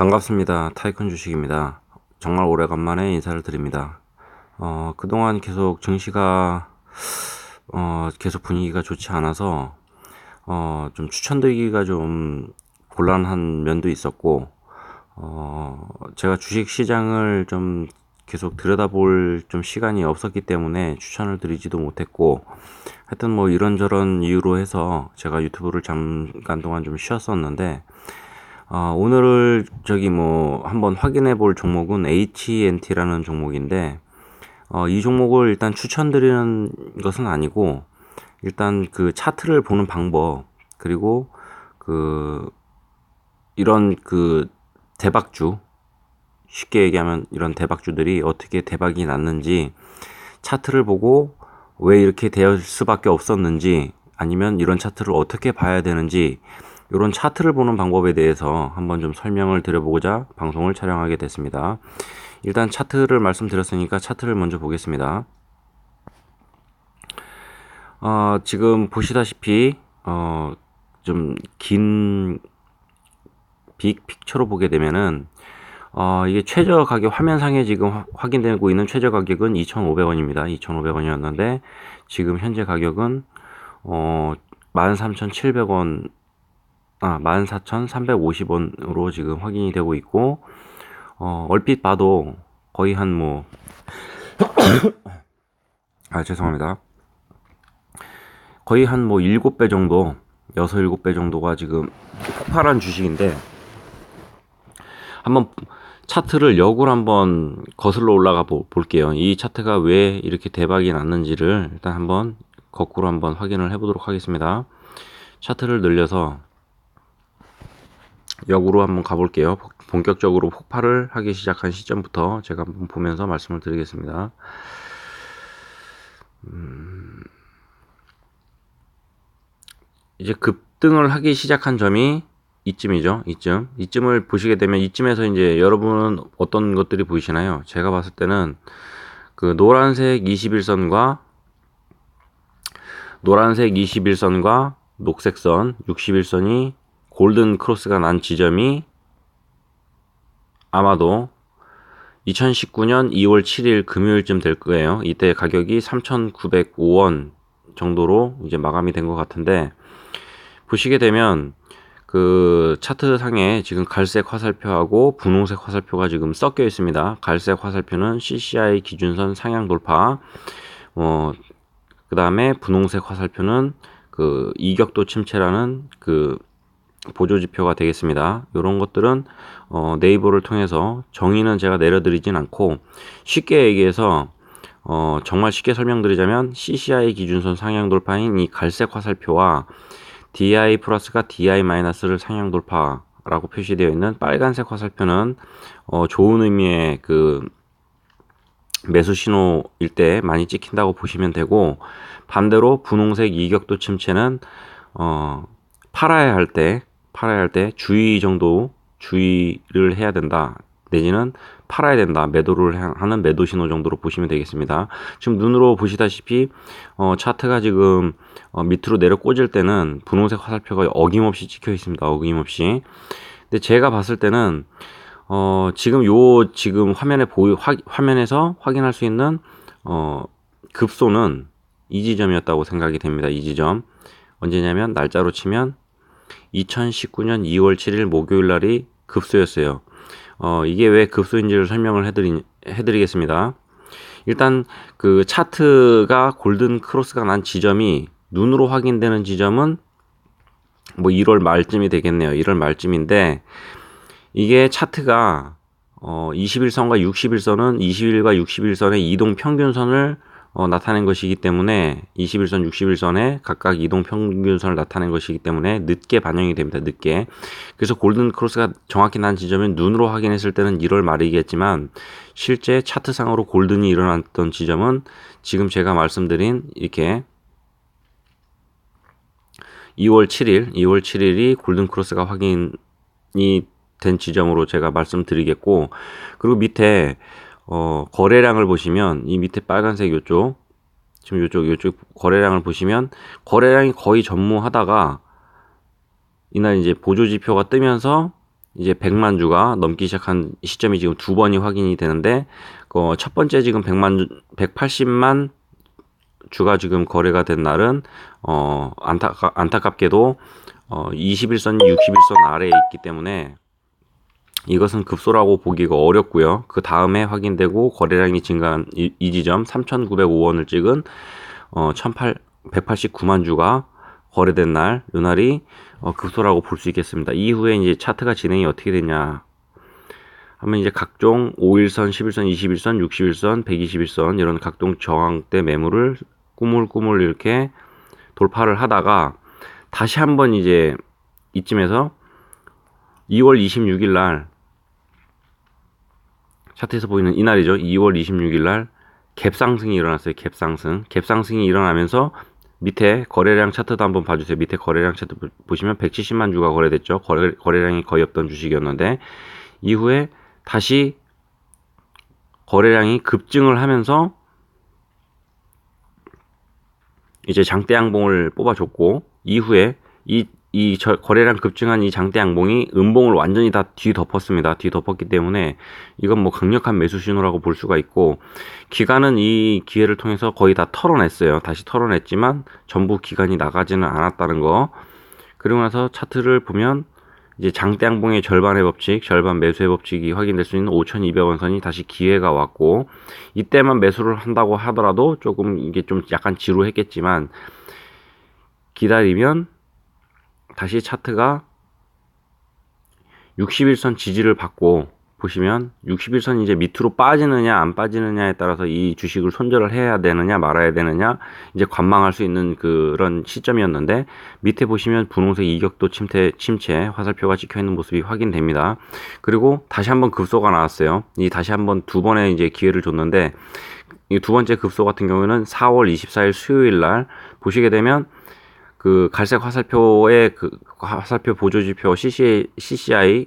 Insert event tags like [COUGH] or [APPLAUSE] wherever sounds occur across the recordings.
반갑습니다. 타이쿤 주식입니다. 정말 오래간만에 인사를 드립니다. 어, 그동안 계속 증시가, 어, 계속 분위기가 좋지 않아서, 어, 좀 추천드리기가 좀 곤란한 면도 있었고, 어, 제가 주식 시장을 좀 계속 들여다볼 좀 시간이 없었기 때문에 추천을 드리지도 못했고, 하여튼 뭐 이런저런 이유로 해서 제가 유튜브를 잠깐 동안 좀 쉬었었는데, 아, 오늘 저기 뭐 한번 확인해 볼 종목은 HNT라는 종목인데, 어, 이 종목을 일단 추천드리는 것은 아니고, 일단 그 차트를 보는 방법, 그리고 그, 이런 그 대박주, 쉽게 얘기하면 이런 대박주들이 어떻게 대박이 났는지, 차트를 보고 왜 이렇게 될 수밖에 없었는지, 아니면 이런 차트를 어떻게 봐야 되는지, 이런 차트를 보는 방법에 대해서 한번 좀 설명을 드려보고자 방송을 촬영하게 됐습니다. 일단 차트를 말씀드렸으니까 차트를 먼저 보겠습니다. 어, 지금 보시다시피 어, 좀 긴 빅 픽처로 보게 되면은 어, 이게 최저 가격 화면상에 지금 확인되고 있는 최저 가격은 2,500원입니다. 2,500원이었는데 지금 현재 가격은 어, 13,700원 아, 14,350원으로 지금 확인이 되고 있고, 어, 얼핏 봐도 거의 한 뭐, [COUGHS] 아, 죄송합니다. 거의 한 뭐 7배 정도, 6, 7배 정도가 지금 폭발한 주식인데, 한번 차트를 역으로 한번 거슬러 올라가 보, 볼게요. 이 차트가 왜 이렇게 대박이 났는지를 일단 한번 거꾸로 한번 확인을 해보도록 하겠습니다. 차트를 늘려서 역으로 한번 가볼게요. 본격적으로 폭발을 하기 시작한 시점부터 제가 한번 보면서 말씀을 드리겠습니다. 음, 이제 급등을 하기 시작한 점이 이쯤이죠. 이쯤. 이쯤을 보시게 되면 이쯤에서 이제 여러분은 어떤 것들이 보이시나요? 제가 봤을 때는 그 노란색 21선과 노란색 21선과 녹색선 61선이 골든 크로스가 난 지점이 아마도 2019년 2월 7일 금요일쯤 될 거예요. 이때 가격이 3,905원 정도로 이제 마감이 된 것 같은데 보시게 되면 그 차트 상에 지금 갈색 화살표하고 분홍색 화살표가 지금 섞여 있습니다. 갈색 화살표는 CCI 기준선 상향 돌파. 어, 그 다음에 분홍색 화살표는 그 이격도 침체라는 그 보조 지표가 되겠습니다. 이런 것들은 어, 네이버를 통해서 정의는 제가 내려드리진 않고 쉽게 얘기해서 어, 정말 쉽게 설명드리자면 CCI 기준선 상향 돌파인 이 갈색 화살표와 DI 플러스가 DI 마이너스를 상향 돌파라고 표시되어 있는 빨간색 화살표는 어, 좋은 의미의 그 매수 신호일 때 많이 찍힌다고 보시면 되고 반대로 분홍색 이격도 침체는 어, 팔아야 할 때 팔아야 할 때 주의 정도 주의를 해야 된다. 내지는 팔아야 된다. 매도를 하는 매도 신호 정도로 보시면 되겠습니다. 지금 눈으로 보시다시피 어, 차트가 지금 어, 밑으로 내려 꽂을 때는 분홍색 화살표가 어김없이 찍혀 있습니다. 어김없이. 근데 제가 봤을 때는 어, 지금 요 지금 화면에 보이 화, 화면에서 확인할 수 있는 어, 급소는 이 지점이었다고 생각이 됩니다. 이 지점 언제냐면 날짜로 치면 2019년 2월 7일 목요일 날이 급소였어요. 어, 이게 왜 급소인지를 설명을 해드리, 해드리겠습니다. 일단 그 차트가 골든 크로스가 난 지점이 눈으로 확인되는 지점은 뭐 1월 말쯤이 되겠네요. 1월 말쯤인데 이게 차트가 어 21선과 61선은 21과 61선의 이동 평균선을 어, 나타낸 것이기 때문에 21선, 61선에 각각 이동 평균선을 나타낸 것이기 때문에 늦게 반영이 됩니다. 늦게. 그래서 골든 크로스가 정확히 난 지점은 눈으로 확인했을 때는 1월 말이겠지만 실제 차트상으로 골든이 일어났던 지점은 지금 제가 말씀드린 이렇게 2월 7일, 2월 7일이 골든 크로스가 확인이 된 지점으로 제가 말씀드리겠고 그리고 밑에 어, 거래량을 보시면 이 밑에 빨간색 요쪽 지금 요쪽 요쪽 거래량을 보시면 거래량이 거의 전무하다가 이날 이제 보조 지표가 뜨면서 이제 100만 주가 넘기 시작한 시점이 지금 두 번이 확인이 되는데 어, 첫 번째 지금 100만 주, 180만 주가 지금 거래가 된 날은 어 안타까, 안타깝게도 어 21선, 61선 아래에 있기 때문에 이것은 급소라고 보기가 어렵고요. 그 다음에 확인되고 거래량이 증가한 이, 이 지점 3,905원을 찍은 어1,800 189만 주가 거래된 날, 요 날이 어, 급소라고 볼 수 있겠습니다. 이후에 이제 차트가 진행이 어떻게 되냐 하면 이제 각종 5일선, 11선, 21선, 61선, 121선 이런 각종 저항대 매물을 꾸물꾸물 이렇게 돌파를 하다가 다시 한번 이제 이쯤에서 2월 26일 날 차트에서 보이는 이날이죠. 2월 26일 날 갭상승이 일어났어요. 갭상승. 갭상승이 일어나면서 밑에 거래량 차트도 한번 봐주세요. 밑에 거래량 차트 보시면 170만 주가 거래됐죠. 거래, 거래량이 거의 없던 주식이었는데 이후에 다시 거래량이 급증을 하면서 이제 장대 양봉을 뽑아줬고 이후에 이, 이 거래량 급증한 이 장대 양봉이 음봉을 완전히 다 뒤덮었습니다. 뒤덮었기 때문에 이건 뭐 강력한 매수 신호라고 볼 수가 있고 기간은 이 기회를 통해서 거의 다 털어냈어요. 다시 털어냈지만 전부 기간이 나가지는 않았다는 거. 그리고 나서 차트를 보면 이제 장대 양봉의 절반의 법칙, 절반 매수의 법칙이 확인될 수 있는 5,200원 선이 다시 기회가 왔고 이때만 매수를 한다고 하더라도 조금 이게 좀 약간 지루했겠지만 기다리면 다시 차트가 61선 지지를 받고 보시면 61선 이제 밑으로 빠지느냐 안 빠지느냐에 따라서 이 주식을 손절을 해야 되느냐 말아야 되느냐 이제 관망할 수 있는 그런 시점이었는데 밑에 보시면 분홍색 이격도 침체 침체 화살표가 찍혀 있는 모습이 확인됩니다. 그리고 다시 한번 급소가 나왔어요. 이 다시 한번 두 번의 이제 기회를 줬는데 이 두 번째 급소 같은 경우에는 4월 24일 수요일 날 보시게 되면 그 갈색 화살표의 그 화살표 보조지표 CCI, CCI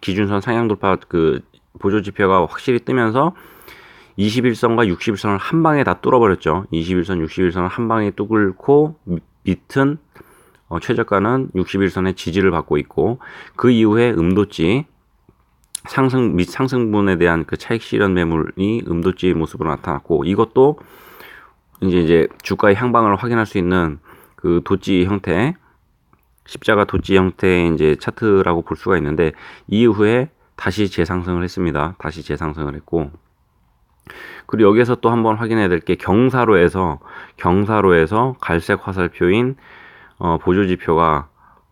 기준선 상향 돌파 그 보조 지표가 확실히 뜨면서 21선과 61선을 한 방에 다 뚫어버렸죠. 21선, 61선을 한 방에 뚫고 밑은 어, 최저가는 61선의 지지를 받고 있고 그 이후에 음도치 상승 및 상승분에 대한 그 차익 실현 매물이 음도치 모습으로 나타났고 이것도 이제 이제 주가의 향방을 확인할 수 있는 그 도치 형태 십자가 도지 형태의 이제 차트라고 볼 수가 있는데 이후에 다시 재상승을 했습니다. 다시 재상승을 했고 그리고 여기에서 또 한번 확인해야 될 게 경사로에서 경사로에서 갈색 화살표인 어, 보조 지표가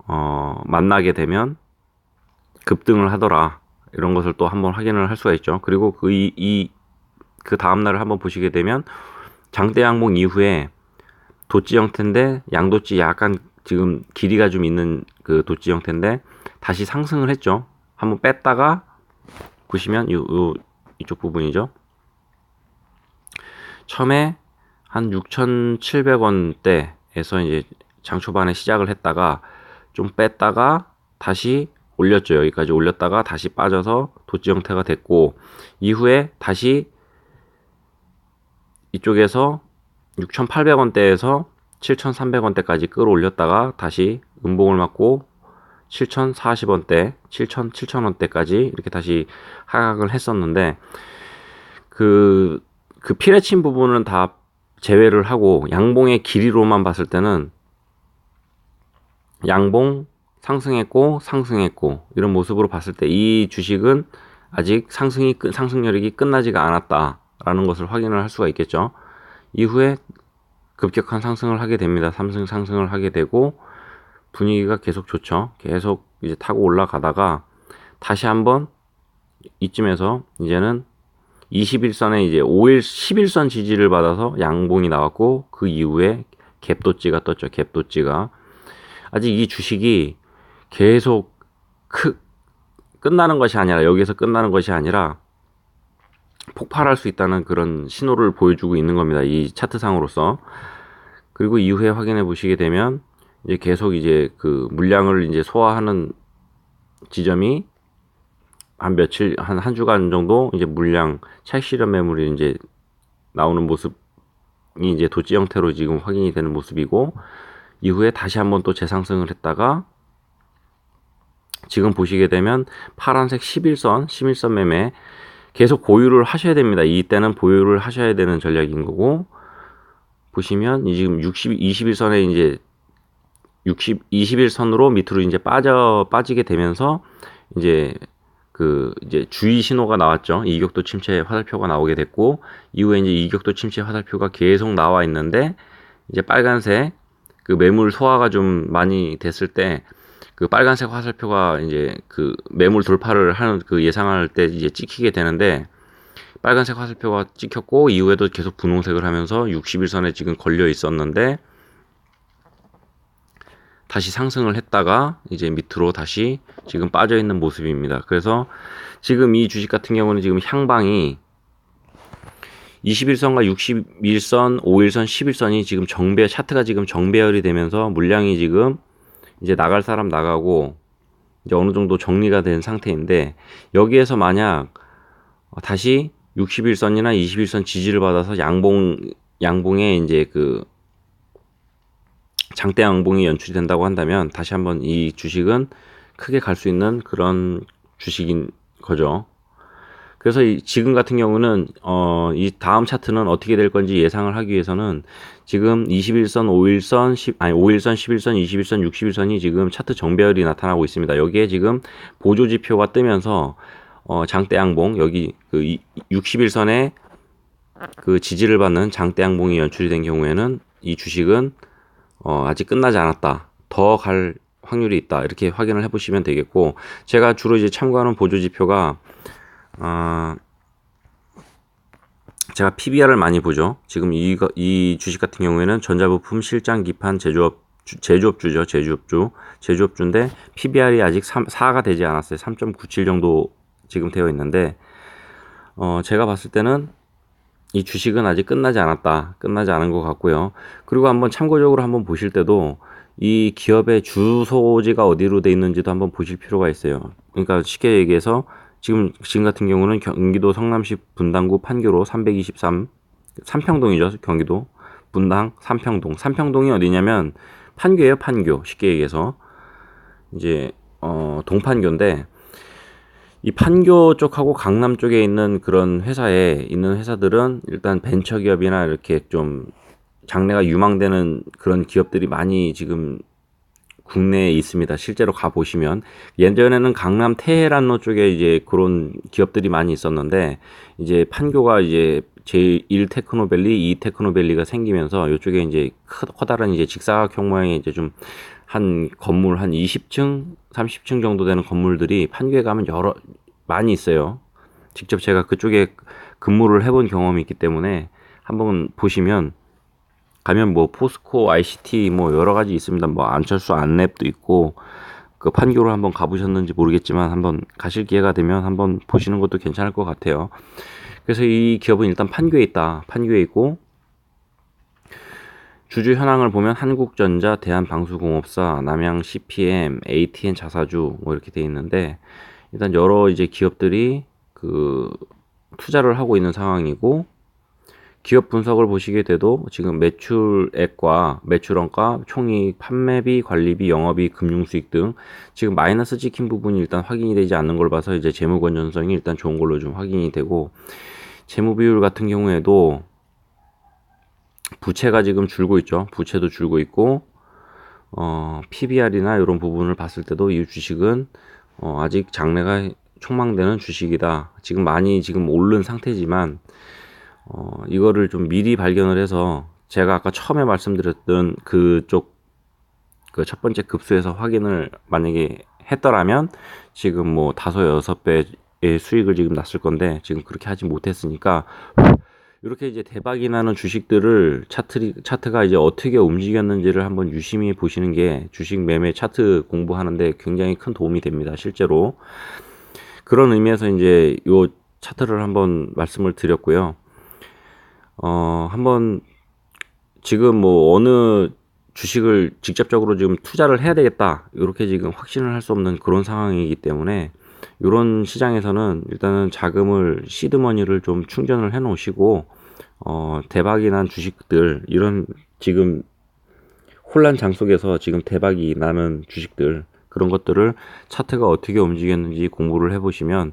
어, 만나게 되면 급등을 하더라 이런 것을 또 한번 확인을 할 수가 있죠. 그리고 그 이 그 다음 날을 한번 보시게 되면 장대 양봉 이후에 도지 형태인데 양도지 약간 지금 길이가 좀 있는 그 도치 형태인데 다시 상승을 했죠. 한번 뺐다가 보시면 요, 요 이쪽 부분이죠. 처음에 한 6,700원대에서 이제 장 초반에 시작을 했다가 좀 뺐다가 다시 올렸죠. 여기까지 올렸다가 다시 빠져서 도치 형태가 됐고 이후에 다시 이쪽에서 6,800원대에서 7,300원대까지 끌어올렸다가 다시 음봉을 맞고 7,040원대, 7,000, 7,000원대까지 이렇게 다시 하락을 했었는데 그, 그 피레친 부분은 다 제외를 하고 양봉의 길이로만 봤을 때는 양봉 상승했고 상승했고 이런 모습으로 봤을 때 이 주식은 아직 상승이 상승열이 끝나지가 않았다라는 것을 확인을 할 수가 있겠죠. 이후에 급격한 상승을 하게 됩니다. 삼승 상승을 하게 되고 분위기가 계속 좋죠. 계속 이제 타고 올라가다가 다시 한번 이쯤에서 이제는 21선에 이제 5일 11선 지지를 받아서 양봉이 나왔고 그 이후에 갭도찌가 떴죠. 갭도찌가 아직 이 주식이 계속 크 끝나는 것이 아니라 여기에서 끝나는 것이 아니라 폭발할 수 있다는 그런 신호를 보여주고 있는 겁니다. 이 차트상으로서. 그리고 이후에 확인해 보시게 되면 이제 계속 이제 그 물량을 이제 소화하는 지점이 한 며칠 한한 주간 정도 이제 물량 차익 실현 매물이 이제 나오는 모습이 이제 도지 형태로 지금 확인이 되는 모습이고 이후에 다시 한번 또 재상승을 했다가 지금 보시게 되면 파란색 11선, 11선 매매 계속 보유를 하셔야 됩니다. 이때는 보유를 하셔야 되는 전략인 거고 보시면 이 지금 60 21선에 이제 60 21선으로 밑으로 이제 빠져 빠지게 되면서 이제 그 이제 주의 신호가 나왔죠. 이격도 침체 화살표가 나오게 됐고 이후에 이제 이격도 침체 화살표가 계속 나와 있는데 이제 빨간색 그 매물 소화가 좀 많이 됐을 때 그 빨간색 화살표가 이제 그 매물 돌파를 하는 그 예상할 때 이제 찍히게 되는데 빨간색 화살표가 찍혔고 이후에도 계속 분홍색을 하면서 61선에 지금 걸려 있었는데 다시 상승을 했다가 이제 밑으로 다시 지금 빠져 있는 모습입니다. 그래서 지금 이 주식 같은 경우는 지금 향방이 21선과 61선, 5일선, 11선이 지금 정배 차트가 지금 정배열이 되면서 물량이 지금 이제 나갈 사람 나가고 이제 어느 정도 정리가 된 상태인데 여기에서 만약 다시 61선이나 21선 지지를 받아서 양봉 양봉에 이제 그 장대 양봉이 연출이 된다고 한다면 다시 한번 이 주식은 크게 갈 수 있는 그런 주식인 거죠. 그래서 이 지금 같은 경우는 어, 이 다음 차트는 어떻게 될 건지 예상을 하기 위해서는 지금 21선, 5일선, 10, 아니 5일선, 11선, 21선, 61선이 지금 차트 정배열이 나타나고 있습니다. 여기에 지금 보조 지표가 뜨면서 어, 장대 양봉 여기 그 61선에 그 지지를 받는 장대 양봉이 연출이 된 경우에는 이 주식은 어, 아직 끝나지 않았다. 더 갈 확률이 있다. 이렇게 확인을 해 보시면 되겠고 제가 주로 이제 참고하는 보조 지표가 아, 제가 PBR을 많이 보죠. 지금 이, 이 주식 같은 경우에는 전자부품 실장 기판 제조업 제조업주죠. 제조업주. 제조업주인데 PBR이 아직 3, 4가 되지 않았어요. 3.97 정도 지금 되어 있는데 어, 제가 봤을 때는 이 주식은 아직 끝나지 않았다. 끝나지 않은 것 같고요. 그리고 한번 참고적으로 한번 보실 때도 이 기업의 주소지가 어디로 돼 있는지도 한번 보실 필요가 있어요. 그러니까 쉽게 얘기해서 지금 지금 같은 경우는 경기도 성남시 분당구 판교로 323 삼평동이죠. 경기도 분당 삼평동. 삼평동이 어디냐면 판교예요, 판교. 쉽게 얘기해서 이제 어 동판교인데 이 판교 쪽하고 강남 쪽에 있는 그런 회사에 있는 회사들은 일단 벤처 기업이나 이렇게 좀 장래가 유망되는 그런 기업들이 많이 지금 국내에 있습니다. 실제로 가 보시면 예전에는 강남 테헤란로 쪽에 이제 그런 기업들이 많이 있었는데 이제 판교가 이제 제1 테크노밸리, 2 테크노밸리가 생기면서 이쪽에 이제 크, 커다란 이제 직사각형 모양의 이제 좀 한 건물 한 20층, 30층 정도 되는 건물들이 판교에 가면 여러 많이 있어요. 직접 제가 그쪽에 근무를 해본 경험이 있기 때문에 한번 보시면 가면 뭐 포스코, ICT 뭐 여러 가지 있습니다. 뭐 안철수 안랩도 있고 그 판교를 한번 가보셨는지 모르겠지만 한번 가실 기회가 되면 한번 보시는 것도 괜찮을 것 같아요. 그래서 이 기업은 일단 판교에 있다. 판교에 있고 주주 현황을 보면 한국전자, 대한방수공업사, 남양 CPM, ATN 자사주 뭐 이렇게 돼 있는데 일단 여러 이제 기업들이 그 투자를 하고 있는 상황이고 기업 분석을 보시게 돼도 지금 매출액과 매출원가, 총이익, 판매비, 관리비, 영업이, 금융수익 등 지금 마이너스 찍힌 부분이 일단 확인이 되지 않는 걸 봐서 이제 재무 건전성이 일단 좋은 걸로 좀 확인이 되고 재무 비율 같은 경우에도 부채가 지금 줄고 있죠. 부채도 줄고 있고 어, PBR이나 이런 부분을 봤을 때도 이 주식은 어, 아직 장래가 촉망되는 주식이다. 지금 많이 지금 오른 상태지만 어, 이거를 좀 미리 발견을 해서 제가 아까 처음에 말씀드렸던 그쪽 그 첫 번째 급수에서 확인을 만약에 했더라면 지금 뭐 다섯 여섯 배의 수익을 지금 났을 건데 지금 그렇게 하지 못했으니까 이렇게 이제 대박이 나는 주식들을 차트 차트가 이제 어떻게 움직였는지를 한번 유심히 보시는 게 주식 매매 차트 공부하는데 굉장히 큰 도움이 됩니다. 실제로 그런 의미에서 이제 요 차트를 한번 말씀을 드렸고요. 어, 한번 지금 뭐 어느 주식을 직접적으로 지금 투자를 해야 되겠다. 이렇게 지금 확신을 할 수 없는 그런 상황이기 때문에 이런 시장에서는 일단은 자금을 시드머니를 좀 충전을 해 놓으시고 어, 대박이 난 주식들 이런 지금 혼란 장 속에서 지금 대박이 나는 주식들 그런 것들을 차트가 어떻게 움직였는지 공부를 해보시면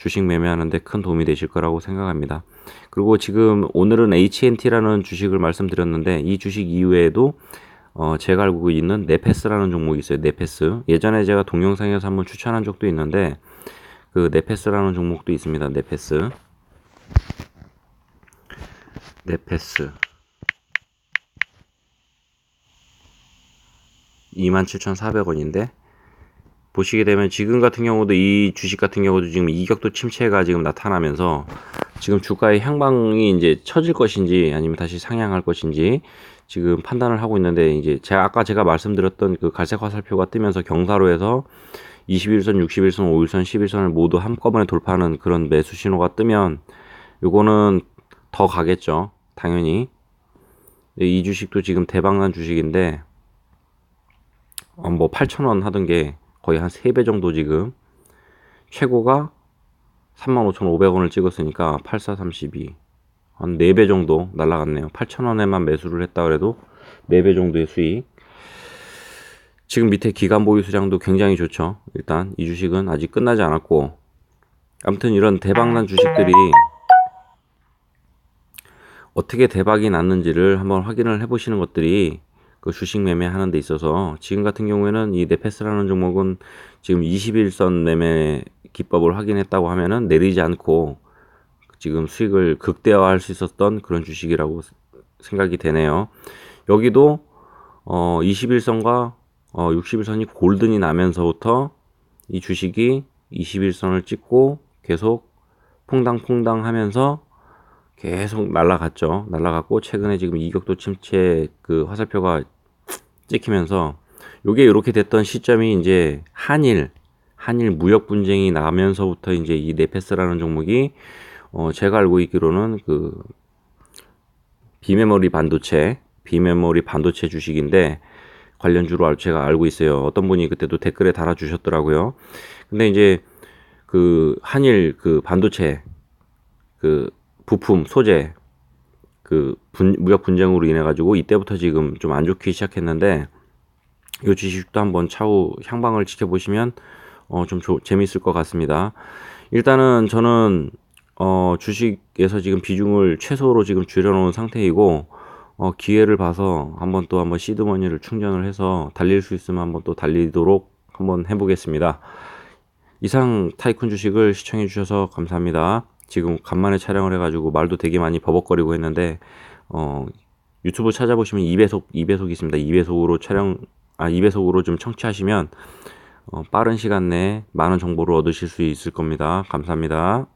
주식 매매하는데 큰 도움이 되실 거라고 생각합니다. 그리고 지금 오늘은 HNT라는 주식을 말씀드렸는데 이 주식 이후에도 어, 제가 알고 있는 네페스라는 종목이 있어요. 네페스. 예전에 제가 동영상에서 한번 추천한 적도 있는데 그 네페스라는 종목도 있습니다. 네페스. 네페스. 27,400원인데 보시게 되면 지금 같은 경우도 이 주식 같은 경우도 지금 이격도 침체가 지금 나타나면서 지금 주가의 향방이 이제 처질 것인지 아니면 다시 상향할 것인지 지금 판단을 하고 있는데 이제 제가 아까 제가 말씀드렸던 그 갈색 화살표가 뜨면서 경사로에서 21선, 61선, 5일선, 11선을 모두 한꺼번에 돌파하는 그런 매수 신호가 뜨면 요거는 더 가겠죠. 당연히. 이 주식도 지금 대박난 주식인데 어, 뭐 8,000원 하던 게 거의 한 3배 정도 지금 최고가 35,500원을 찍었으니까 8432. 한 4배 정도 날라갔네요. 8,000원에만 매수를 했다 그래도 4배 정도의 수익. 지금 밑에 기간 보유 수량도 굉장히 좋죠. 일단 이 주식은 아직 끝나지 않았고 아무튼 이런 대박난 주식들이 어떻게 대박이 났는지를 한번 확인을 해보시는 것들이 그 주식 매매하는 데 있어서 지금 같은 경우에는 이 네페스라는 종목은 지금 21선 매매 기법을 확인했다고 하면은 내리지 않고 지금 수익을 극대화할 수 있었던 그런 주식이라고 생각이 되네요. 여기도 어 21선과 어 61선이 골든이 나면서부터 이 주식이 21선을 찍고 계속 퐁당퐁당 하면서 계속 날라갔죠. 날라갔고 최근에 지금 이격도 침체 그 화살표가 찍히면서 요게 이렇게 됐던 시점이 이제 한일 한일 무역 분쟁이 나면서부터 이제 이 네페스라는 종목이 어 제가 알고 있기로는 그 비메모리 반도체 비메모리 반도체 주식인데 관련주로 제가 알고 있어요. 어떤 분이 그때도 댓글에 달아 주셨더라고요. 근데 이제 그 한일 그 반도체 그 부품, 소재 그 분, 무역 분쟁으로 인해 가지고 이때부터 지금 좀 안 좋기 시작했는데 이 주식도 한번 차후 향방을 지켜보시면 어좀 재미있을 것 같습니다. 일단은 저는 어 주식에서 지금 비중을 최소로 지금 줄여놓은 상태이고 어 기회를 봐서 한번 또 한번 시드머니를 충전을 해서 달릴 수 있으면 한번 또 달리도록 한번 해보겠습니다. 이상 타이쿤 주식을 시청해 주셔서 감사합니다. 지금 간만에 촬영을 해가지고 말도 되게 많이 버벅거리고 했는데 어 유튜브 찾아보시면 2배속 2배속 있습니다. 2배속으로 촬영 아 2배속으로 좀 청취하시면 어, 빠른 시간 내에 많은 정보를 얻으실 수 있을 겁니다. 감사합니다.